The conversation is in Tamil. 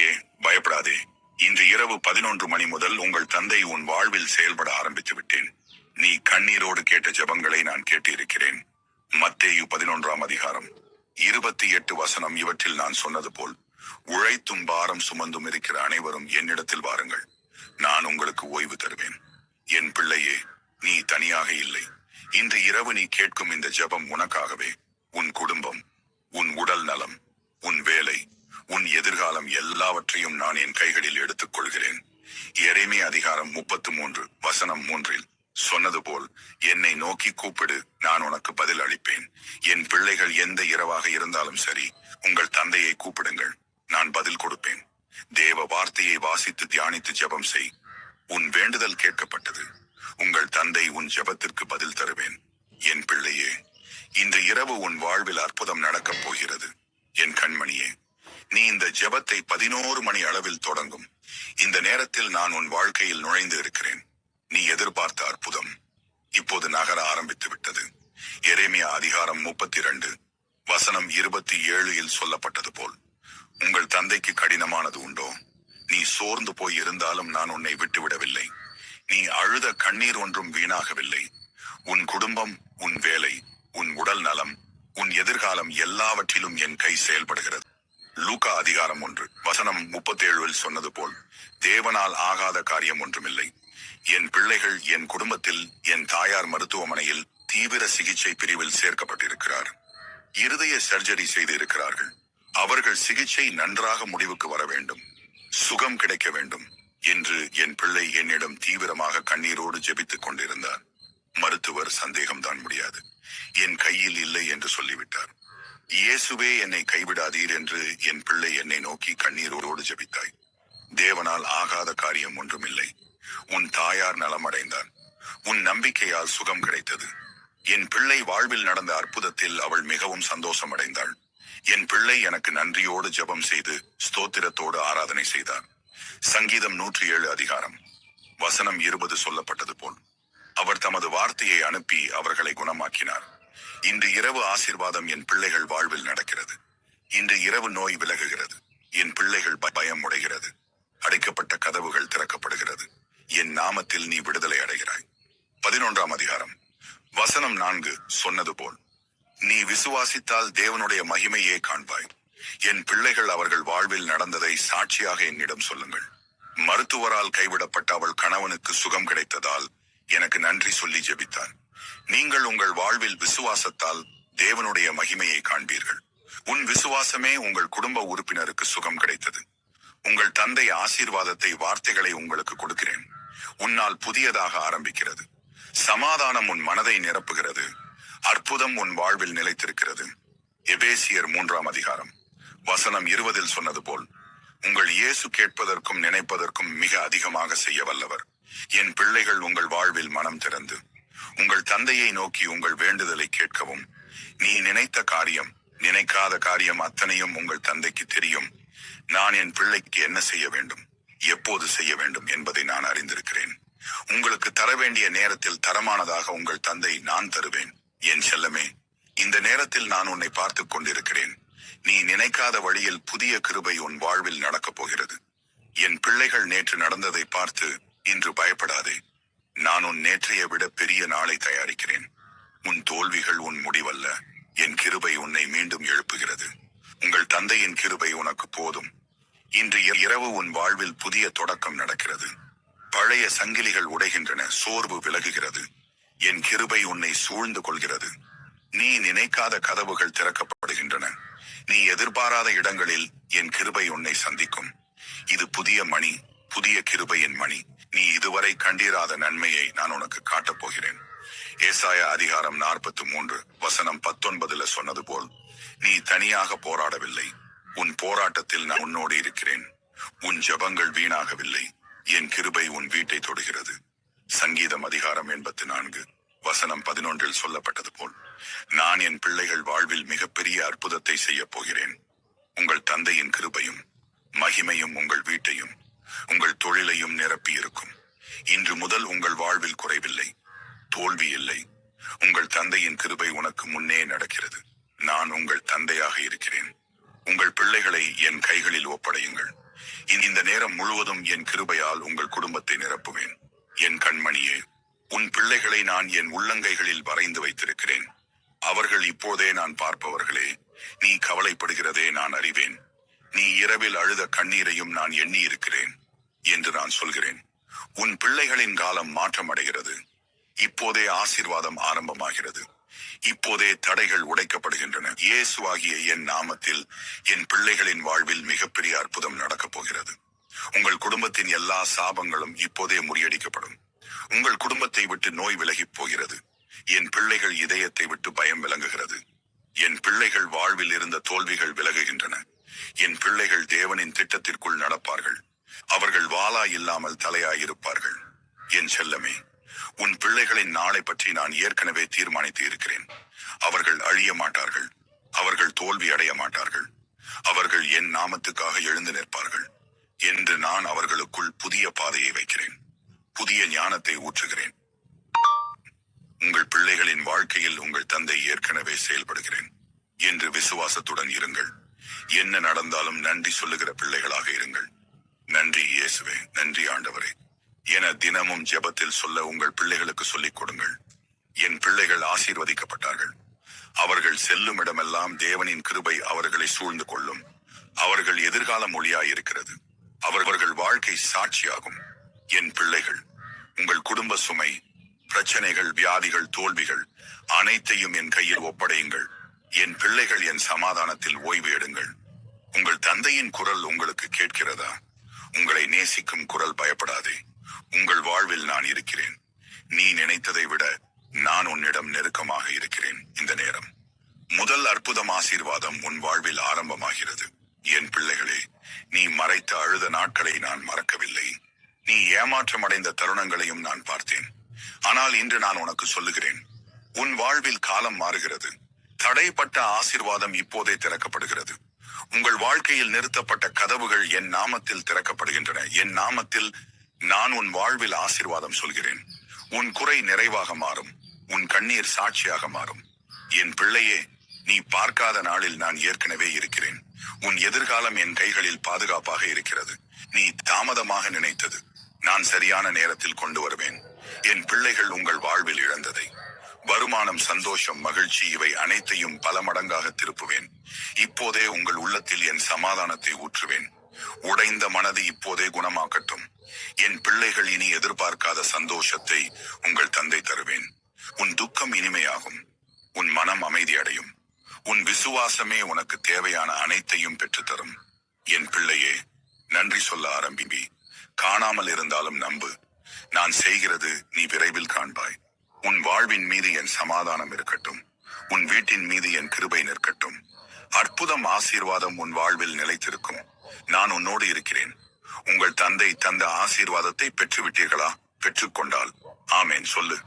பிள்ளையே பயப்படாதே. இன்று இரவு பதினொன்று மணி முதல் உங்கள் தந்தை உன் வாழ்வில் செயல்பட ஆரம்பித்து விட்டேன். நீ கண்ணீரோடு கேட்ட ஜபங்களை நான் கேட்டிருக்கிறேன். மத்தேயு பதினொன்றாம் அதிகாரம். இருபத்தி எட்டு வசனம் இவற்றில் நான் சொன்னது போல் உழைத்தும் பாரம் சுமந்தும் இருக்கிற அனைவரும் என்னிடத்தில் வாருங்கள். நான் உங்களுக்கு ஓய்வு தருவேன். என் பிள்ளையே நீ தனியாக இல்லை. இன்று இரவு நீ கேட்கும் இந்த ஜபம் உனக்காகவே. உன் குடும்பம் உன் உடல் நலம் உன் வேலை உன் எதிர்காலம் எல்லாவற்றையும் நான் என் கைகளில் எடுத்துக் கொள்கிறேன் எரேமே அதிகாரம் முப்பத்து மூன்று வசனம் மூன்றில் சொன்னது போல் என்னை நோக்கி கூப்பிடு நான் உனக்கு பதில் அளிப்பேன். என் பிள்ளைகள் எந்த இரவாக இருந்தாலும் சரி உங்கள் தந்தையை கூப்பிடுங்கள் நான் பதில் கொடுப்பேன். தேவ வார்த்தையை வாசித்து தியானித்து ஜெபம் செய். உன் வேண்டுதல் கேட்கப்பட்டது. உங்கள் தந்தை உன் ஜெபத்திற்கு பதில் தருவேன். என் பிள்ளையே இன்று இரவு உன் வாழ்வில் அற்புதம் நடக்கப் போகிறது. என் கண்மணியே நீ இந்த ஜெபத்தை பதினோரு மணி அளவில் தொடங்கும். இந்த நேரத்தில் நான் உன் வாழ்க்கையில் நுழைந்து இருக்கிறேன். நீ எதிர்பார்த்த அற்புதம் இப்போது நகர ஆரம்பித்து விட்டது. எரேமியா அதிகாரம் முப்பத்தி இரண்டு வசனம் இருபத்தி ஏழில் சொல்லப்பட்டது போல் உங்கள் தந்தைக்கு கடினமானது உண்டோ? நீ சோர்ந்து போய் இருந்தாலும் நான் உன்னை விட்டுவிடவில்லை. நீ அழுத கண்ணீர் ஒன்றும் வீணாகவில்லை. உன் குடும்பம் உன் வேலை உன் உடல் நலம் உன் எதிர்காலம் எல்லாவற்றிலும் என் கை செயல்படுகிறது. லூகா அதிகாரம் ஒன்று வசனம் முப்பத்தேழுவில் சொன்னது போல் தேவனால் ஆகாத காரியம் ஒன்றுமில்லை. என் பிள்ளைகள் என் குடும்பத்தில் என் தாயார் மருத்துவமனையில் தீவிர சிகிச்சை பிரிவில் சேர்க்கப்பட்டிருக்கிறார். இருதய சர்ஜரி செய்து இருக்கிறார்கள் அவர்கள் சிகிச்சை நன்றாக முடிவுக்கு வர வேண்டும். சுகம் கிடைக்க வேண்டும். என்று என் பிள்ளை என்னிடம் தீவிரமாக கண்ணீரோடு ஜெபித்துக் கொண்டிருந்தார். மருத்துவர் சந்தேகம்தான் முடியாது. என் கையில் இல்லை என்று சொல்லிவிட்டார். இயேசுவே என்னை கைவிடாதீர் என்று என் பிள்ளை என்னை நோக்கி கண்ணீரோடு ஜெபித்தாய். தேவனால் ஆகாத காரியம் ஒன்றுமில்லை. உன் தாயார் நலமடைந்தார். உன் நம்பிக்கையால் சுகம் கிடைத்தது. என் பிள்ளை வாழ்வில் நடந்த அற்புதத்தில் அவள் மிகவும் சந்தோஷம் அடைந்தாள் என் பிள்ளை எனக்கு நன்றியோடு ஜெபம் செய்து ஸ்தோத்திரத்தோடு ஆராதனை செய்தார். சங்கீதம் நூற்றி ஏழு அதிகாரம். வசனம் இருபது சொல்லப்பட்டது போல். அவர் தமது வார்த்தையை அனுப்பி அவர்களை குணமாக்கினார். இன்று இரவு ஆசீர்வாதம் என் பிள்ளைகள் வாழ்வில் நடக்கிறது. இன்று இரவு நோய் விலகுகிறது. என் பிள்ளைகள் பயம் உடைகிறது. அடைக்கப்பட்ட கதவுகள் திறக்கப்படுகிறது. என் நாமத்தில் நீ விடுதலை அடைகிறாய். பதினொன்றாம் அதிகாரம். வசனம் நான்கு சொன்னது போல் நீ விசுவாசித்தால் தேவனுடைய மகிமையே காண்பாய். என் பிள்ளைகள் அவர்கள் வாழ்வில் நடந்ததை சாட்சியாக என்னிடம் சொல்லுங்கள். மருத்துவரால் கைவிடப்பட்ட அவள் கணவனுக்கு சுகம் கிடைத்ததால் எனக்கு நன்றி சொல்லி ஜெபித்தான் நீங்கள் உங்கள் வாழ்வில் விசுவாசத்தால் தேவனுடைய மகிமையை காண்பீர்கள். உன் விசுவாசமே உங்கள் குடும்ப உறுப்பினருக்கு சுகம் கிடைத்தது. உங்கள் தந்தை ஆசீர்வாதத்தை வார்த்தைகளை உங்களுக்கு கொடுக்கிறேன். உன்னால் புதியதாக ஆரம்பிக்கிறது. சமாதானம் உன் மனதை நிரப்புகிறது. அற்புதம் உன் வாழ்வில் நிலைத்திருக்கிறது. எபேசியர் மூன்றாம் அதிகாரம். வசனம் இருபதில் சொன்னது போல் உங்கள் இயேசு கேட்பதற்கும் நினைப்பதற்கும் மிக அதிகமாக செய்ய வல்லவர். என் பிள்ளைகள் உங்கள் வாழ்வில் மனம் திறந்து உங்கள் தந்தையை நோக்கி உங்கள் வேண்டுதலை கேட்கவும். நீ நினைத்த காரியம் நினைக்காத காரியம் அத்தனையும் உங்கள் தந்தைக்கு தெரியும். நான் என் பிள்ளைக்கு என்ன செய்ய வேண்டும் எப்போது செய்ய வேண்டும் என்பதை நான் அறிந்திருக்கிறேன். உங்களுக்கு தர வேண்டிய நேரத்தில் தரமானதாக உங்கள் தந்தை நான் தருவேன். என் செல்லமே இந்த நேரத்தில் நான் உன்னை பார்த்துக் கொண்டிருக்கிறேன். நீ நினைக்காத வழியில் புதிய கிருபை உன் வாழ்வில் நடக்கப் போகிறது. என் பிள்ளைகள் நேற்று நடந்ததை பார்த்து இன்று பயப்படாதே. நான் உன் நேற்றைய விட பெரிய நாளை தயாரிக்கிறேன். உன் தோல்விகள் உன் முடிவல்ல. என் கிருபை உன்னை மீண்டும் எழுப்புகிறது. உங்கள் தந்தையின் கிருபை உனக்கு போதும். இன்று இரவு உன் வாழ்வில் புதிய தொடக்கம் நடக்கிறது. பழைய சங்கிலிகள் உடைகின்றன சோர்வு விலகுகிறது. என் கிருபை உன்னை சூழ்ந்து கொள்கிறது. நீ நினைக்காத கதவுகள் திறக்கப்படுகின்றன. நீ எதிர்பாராத இடங்களில் என் கிருபை உன்னை சந்திக்கும். இது புதிய மணி புதிய கிருபையின் மணி. நீ இதுவரை கண்டிராத நன்மையை நான் உனக்கு காட்டப் போகிறேன். ஏசாயா அதிகாரம் நாற்பத்தி மூன்று வசனம் பத்தொன்பதுல சொன்னது போல் நீ தனியாக போராடவில்லை. உன் போராட்டத்தில் நான் உன்னோடு இருக்கிறேன். உன் ஜெபங்கள் வீணாகவில்லை. என் கிருபை உன் வீட்டை தொடுகிறது. சங்கீதம் அதிகாரம் எண்பத்தி நான்கு வசனம் பதினொன்றில் சொல்லப்பட்டது போல் நான் என் பிள்ளைகள் வாழ்வில் மிகப்பெரிய அற்புதத்தை செய்யப் போகிறேன். உங்கள் தந்தையின் கிருபையும் மகிமையும் உங்கள் வீட்டையும் உங்கள் தொழிலையும் நிரப்பி இருக்கும். இன்று முதல் உங்கள் வாழ்வில் குறைவில்லை. தோல்வி இல்லை. உங்கள் தந்தையின் கிருபை உனக்கு முன்னே நடக்கிறது. நான் உங்கள் தந்தையாக இருக்கிறேன். உங்கள் பிள்ளைகளை என் கைகளில் ஒப்படையுங்கள். இனி இந்த நேரம் முழுவதும் என் கிருபையால் உங்கள் குடும்பத்தை நிரப்புவேன். என் கண்மணியே உன் பிள்ளைகளை நான் என் உள்ளங்கைகளில் வரைந்து வைத்திருக்கிறேன். அவர்கள் இப்போதே நான் பார்ப்பவர்களே நீ கவலைப்படுகிறதே நான் அறிவேன். நீ இரவில் அழுத கண்ணீரையும் நான் எண்ணி இருக்கிறேன் என்று நான் சொல்கிறேன். உன் பிள்ளைகளின் காலம் மாற்றமடைகிறது. இப்போதே ஆசீர்வாதம் ஆரம்பமாகிறது. இப்போதே தடைகள் உடைக்கப்படுகின்றன. இயேசுவாகிய என் நாமத்தில் என் பிள்ளைகளின் வாழ்வில் மிகப்பெரிய அற்புதம் நடக்கப் போகிறது. உங்கள் குடும்பத்தின் எல்லா சாபங்களும் இப்போதே முறியடிக்கப்படும். உங்கள் குடும்பத்தை விட்டு நோய் விலகிப் போகிறது. என் பிள்ளைகள் இதயத்தை விட்டு பயம் விளங்குகிறது. என் பிள்ளைகள் வாழ்வில் இருந்த தோல்விகள் விலகுகின்றன. என் பிள்ளைகள் தேவனின் திட்டத்திற்குள் நடப்பார்கள். அவர்கள் வாலா இல்லாமல் தலையாயிருப்பார்கள். என் செல்லமே உன் பிள்ளைகளின் நாளை பற்றி நான் ஏற்கனவே தீர்மானித்து இருக்கிறேன். அவர்கள் அழிய மாட்டார்கள். அவர்கள் தோல்வி அடைய மாட்டார்கள். அவர்கள் என் நாமத்துக்காக எழுந்து நிற்பார்கள். என்று நான் அவர்களுக்குள் புதிய பாதையை வைக்கிறேன். புதிய ஞானத்தை ஊற்றுகிறேன். உங்கள் பிள்ளைகளின் வாழ்க்கையில் உங்கள் தந்தை ஏற்கனவே செயல்படுகிறேன். என்று விசுவாசத்துடன் இருங்கள். என்ன நடந்தாலும் நன்றி சொல்லுகிற பிள்ளைகளாக இருங்கள். நன்றி இயேசுவே நன்றி ஆண்டவரே. என தினமும் ஜெபத்தில் சொல்ல உங்கள் பிள்ளைகளுக்கு சொல்லிக் கொடுங்கள். என் பிள்ளைகள் ஆசீர்வதிக்கப்பட்டார்கள். அவர்கள் செல்லும் இடமெல்லாம் தேவனின் கிருபை அவர்களை சூழ்ந்து கொள்ளும். அவர்கள் எதிர்கால மொழியாயிருக்கிறது அவர்கள் வாழ்க்கை சாட்சியாகும். என் பிள்ளைகள் உங்கள் குடும்ப சுமை பிரச்சனைகள் வியாதிகள் தோல்விகள் அனைத்தையும் என் கையில் ஒப்படையுங்கள். என் பிள்ளைகள் என் சமாதானத்தில் ஓய்வு எடுங்கள். உங்கள் தந்தையின் குரல் உங்களுக்கு கேட்கிறதா? உங்களை நேசிக்கும் குரல் பயப்படாதே. உங்கள் வாழ்வில் நான் இருக்கிறேன். நீ நினைத்ததை விட நான் உன்னிடம் நெருக்கமாக இருக்கிறேன் இந்த நேரம். முதல் அற்புதம் ஆசீர்வாதம் உன் வாழ்வில் ஆரம்பமாகிறது. என் பிள்ளைகளே நீ மறைத்த அழுத நாட்களை நான் மறக்கவில்லை. நீ ஏமாற்றம் அடைந்த தருணங்களையும் நான் பார்த்தேன். ஆனால் இன்று நான் உனக்கு சொல்லுகிறேன் உன் வாழ்வில் காலம் மாறுகிறது. தடைப்பட்ட ஆசீர்வாதம் இப்போதே திறக்கப்படுகிறது. உங்கள் வாழ்க்கையில் நிறுத்தப்பட்ட கதவுகள் என் நாமத்தில் திறக்கப்படுகின்றன. என் நாமத்தில் நான் உன் வாழ்வில் ஆசீர்வாதம் சொல்கிறேன். உன் குறை நிறைவாக மாறும். உன் கண்ணீர் சாட்சியாக மாறும். என் பிள்ளையே நீ பார்க்காத நாளில் நான் ஏற்கனவே இருக்கிறேன். உன் எதிர்காலம் என் கைகளில் பாதுகாப்பாக இருக்கிறது. நீ தாமதமாக நினைத்தது. நான் சரியான நேரத்தில் கொண்டு வருவேன். என் பிள்ளைகள் உங்கள் வாழ்வில் இழந்ததை. வருமானம் சந்தோஷம் மகிழ்ச்சி இவை அனைத்தையும் பல மடங்காக திருப்புவேன். இப்போதே உங்கள் உள்ளத்தில் என் சமாதானத்தை ஊற்றுவேன். உடைந்த மனது இப்போதே குணமாக்கட்டும். என் பிள்ளைகள் இனி எதிர்பார்க்காத சந்தோஷத்தை உங்கள் தந்தை தருவேன். உன் துக்கம் இனிமையாகும். உன் மனம் அமைதி அடையும் உன் விசுவாசமே உனக்கு தேவையான அனைத்தையும் பெற்றுத்தரும். என் பிள்ளையே நன்றி சொல்ல ஆரம்பிபி காணாமல் இருந்தாலும் நம்பு. நான் செய்கிறது நீ விரைவில் காண்பாய். உன் வாழ்வின் மீது என் சமாதானம் இருக்கட்டும். உன் வீட்டின் மீது என் கிருபை நிற்கட்டும். அற்புதம் ஆசீர்வாதம் உன் வாழ்வில் நிலைத்திருக்கும். நான் உன்னோடு இருக்கிறேன். உங்கள் தந்தை தந்த ஆசீர்வாதத்தை பெற்றுவிட்டீர்களா? பெற்றுக்கொண்டால் ஆமேன். சொல்லு.